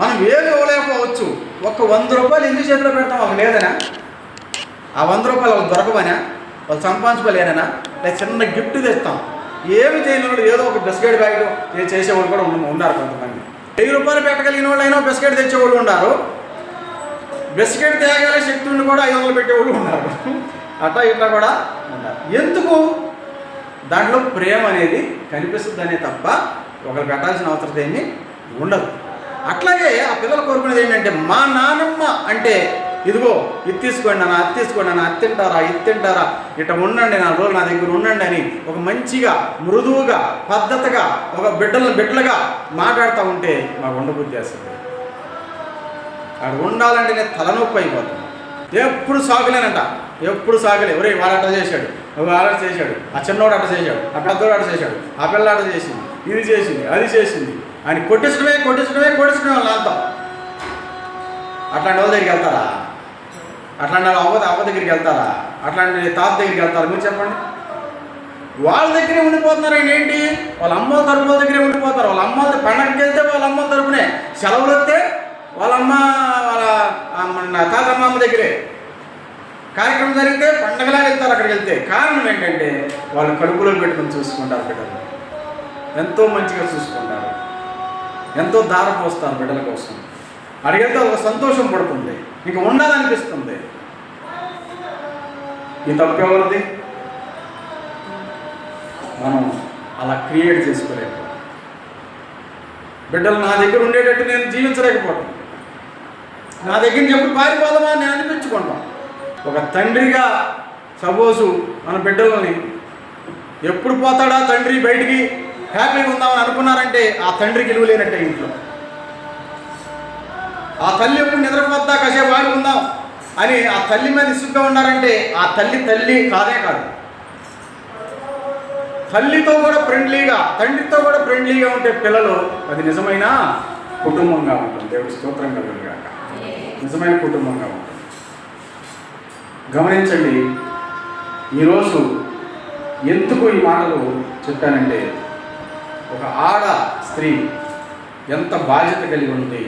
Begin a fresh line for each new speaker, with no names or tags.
మనం ఏమి ఇవ్వలేకపోవచ్చు. ఒక వంద రూపాయలు ఎందుకు చేతిలో పెడతాం? వాళ్ళకి లేదనా? ఆ వంద రూపాయలు వాళ్ళకి దొరకవనా? వాళ్ళు సంపాదించుకోలేనా లేదా చిన్న గిఫ్ట్ తెస్తాం. ఏమి చేయని వాళ్ళు ఏదో ఒక బిస్కెట్ ప్యాకెట్ చేసేవాళ్ళు కూడా ఉన్నారు కొంతమంది. వెయ్యి రూపాయలు పెట్టగలిగిన వాళ్ళు అయినా బిస్కెట్ తెచ్చేవాళ్ళు ఉన్నారు. బిస్కెట్ తేగల శక్తి ఉండి కూడా ఐదు వందలు పెట్టేవాళ్ళు ఉన్నారు. అట్టా ఇట్లా కూడా ఉన్నారు. ఎందుకు? దాంట్లో ప్రేమ అనేది కనిపిస్తుందనే తప్ప ఒకరు పెట్టాల్సిన అవసరం ఏమీ ఉండదు. అట్లాగే ఆ పిల్లలు కోరుకునేది ఏంటంటే మా నానమ్మ అంటే ఇదిగో ఇది తీసుకోండి నాన్న అది తీసుకోండి నాన్న అది తింటారా ఇది తింటారా ఇట్లా ఉండండి నా రోజు నా దగ్గర ఉండండి అని ఒక మంచిగా మృదువుగా పద్ధతిగా ఒక బిడ్డలను బిడ్డలుగా మాట్లాడుతూ ఉంటే మాకు ఉండబుద్ధి చేస్తుంది అక్కడ ఉండాలంటే నేను తలనొప్పి అయిపోతుంది. ఎప్పుడు సాగులేనంట. ఎప్పుడు సాగలే. ఒరే వాడు అట్లా చేశాడు. వాడు అట్ట చేశాడు. ఆ చిన్నోడు అట్లా చేశాడు. ఆ పెద్దోడు అట్లా చేశాడు. ఆ పిల్ల అట్లా చేసింది. ఇది చేసింది అది చేసింది. అని కొట్టించడమే కొట్టించడమే కొట్టించడమే వాళ్ళ అట్లాంటి వాళ్ళ దగ్గరికి వెళ్తారా? అట్లాంటి వాళ్ళ అవ్వ అవ్వ దగ్గరికి వెళ్తారా? అట్లాంటి తాత దగ్గరికి వెళ్తారా? మీరు చెప్పండి. వాళ్ళ దగ్గరే ఉండిపోతున్నారు ఆయన ఏంటి? వాళ్ళ అమ్మల తరపుల దగ్గరే ఉండిపోతారు. వాళ్ళ అమ్మల పండగకి వెళ్తే వాళ్ళ అమ్మల తరపునే. సెలవులు వస్తే వాళ్ళ అమ్మ వాళ్ళ తాతమ్మ అమ్మ తాత అమ్మమ్మ దగ్గరే. కార్యక్రమం జరిగితే పండగలా వెళ్తారు అక్కడికి వెళ్తే. కారణం ఏంటంటే వాళ్ళు కడుపులో పెట్టుకొని చూసుకుంటారు బిడ్డలు. ఎంతో మంచిగా చూసుకుంటారు. ఎంతో దారం పోస్తారు బిడ్డల కోసం. అడిగితే ఒక సంతోషం పడుతుంది. నీకు ఉండాలనిపిస్తుంది. ఈ తప్పు ఎవరిది? మనం అలా క్రియేట్ చేసుకోలేకపోవడం బిడ్డలు నా దగ్గర ఉండేటట్టు నేను జీవించలేకపోవడం నా దగ్గర నుంచి ఎప్పుడు పారిపోదామా నేను అనిపించుకుంటాం. ఒక తండ్రిగా సపోజు మన బిడ్డలని ఎప్పుడు పోతాడా తండ్రి బయటికి? హ్యాపీగా ఉందామని అనుకున్నారంటే ఆ తండ్రికి విలువ లేనట్టే ఇంట్లో. ఆ తల్లి ఎప్పుడు నిద్రపోద్దా? కాసేపు ఆడుకుందాం అని ఆ తల్లి మీద ఇసుగ్గా ఉన్నారంటే ఆ తల్లి తల్లి కాదే కాదు. తల్లితో కూడా ఫ్రెండ్లీగా తండ్రితో కూడా ఫ్రెండ్లీగా ఉంటే పిల్లలు అది నిజమైన? కుటుంబంగా ఉంటుంది. దేవుడి స్తోత్రం కలుగుగాక నిజమైన కుటుంబంగా ఉంటుంది. గమనించండి ఈరోజు ఎందుకు ఈ మాటలు చెప్పానంటే ఒక ఆడ స్త్రీ ఎంత బాధ్యత కలిగి ఉంది